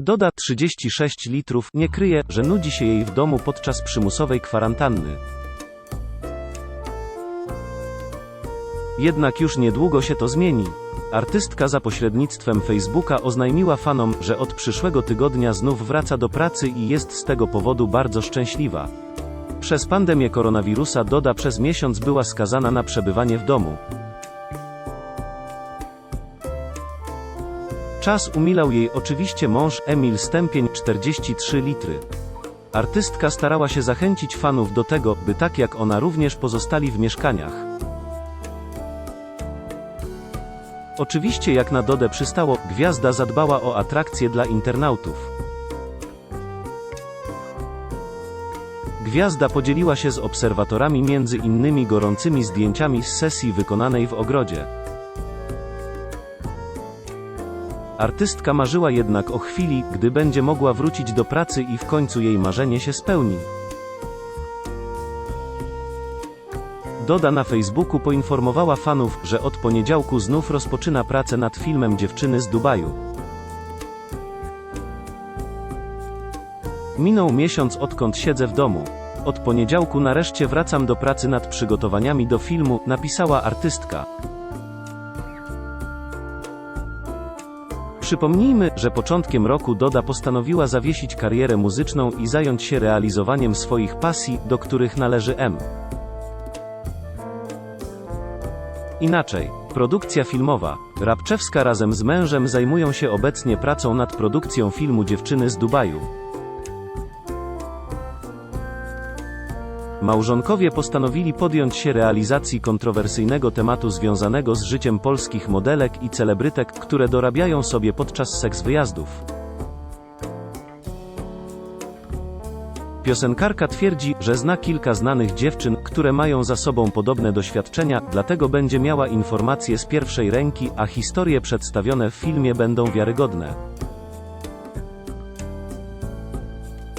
Doda 36 litrów, nie kryje, że nudzi się jej w domu podczas przymusowej kwarantanny. Jednak już niedługo się to zmieni. Artystka za pośrednictwem Facebooka oznajmiła fanom, że od przyszłego tygodnia znów wraca do pracy i jest z tego powodu bardzo szczęśliwa. Przez pandemię koronawirusa Doda przez miesiąc była skazana na przebywanie w domu. Czas umilał jej oczywiście mąż Emil Stępień 43 litry. Artystka starała się zachęcić fanów do tego, by tak jak ona również pozostali w mieszkaniach. Oczywiście jak na Dodę przystało, gwiazda zadbała o atrakcje dla internautów. Gwiazda podzieliła się z obserwatorami między innymi gorącymi zdjęciami z sesji wykonanej w ogrodzie. Artystka marzyła jednak o chwili, gdy będzie mogła wrócić do pracy i w końcu jej marzenie się spełni. Doda na Facebooku poinformowała fanów, że od poniedziałku znów rozpoczyna pracę nad filmem Dziewczyny z Dubaju. Minął miesiąc odkąd siedzę w domu. Od poniedziałku nareszcie wracam do pracy nad przygotowaniami do filmu, napisała artystka. Przypomnijmy, że początkiem roku Doda postanowiła zawiesić karierę muzyczną i zająć się realizowaniem swoich pasji, do których należy M. Inaczej. Produkcja filmowa. Rabczewska razem z mężem zajmują się obecnie pracą nad produkcją filmu Dziewczyny z Dubaju. Małżonkowie postanowili podjąć się realizacji kontrowersyjnego tematu związanego z życiem polskich modelek i celebrytek, które dorabiają sobie podczas seks wyjazdów. Piosenkarka twierdzi, że zna kilka znanych dziewczyn, które mają za sobą podobne doświadczenia, dlatego będzie miała informacje z pierwszej ręki, a historie przedstawione w filmie będą wiarygodne.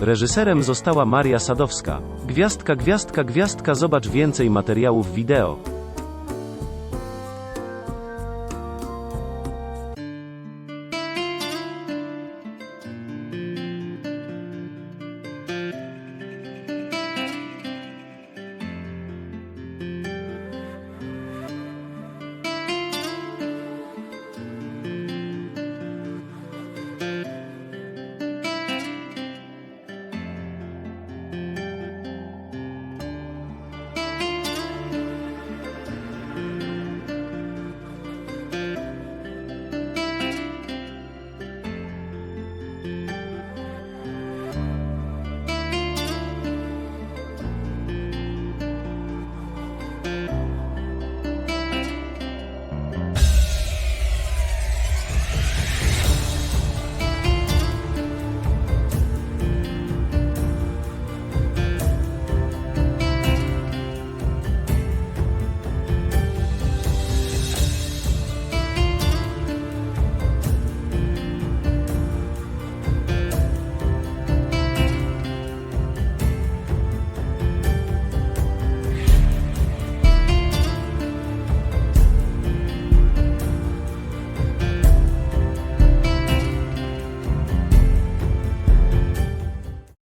Reżyserem została Maria Sadowska. Gwiazdka, gwiazdka, gwiazdka, zobacz więcej materiałów wideo.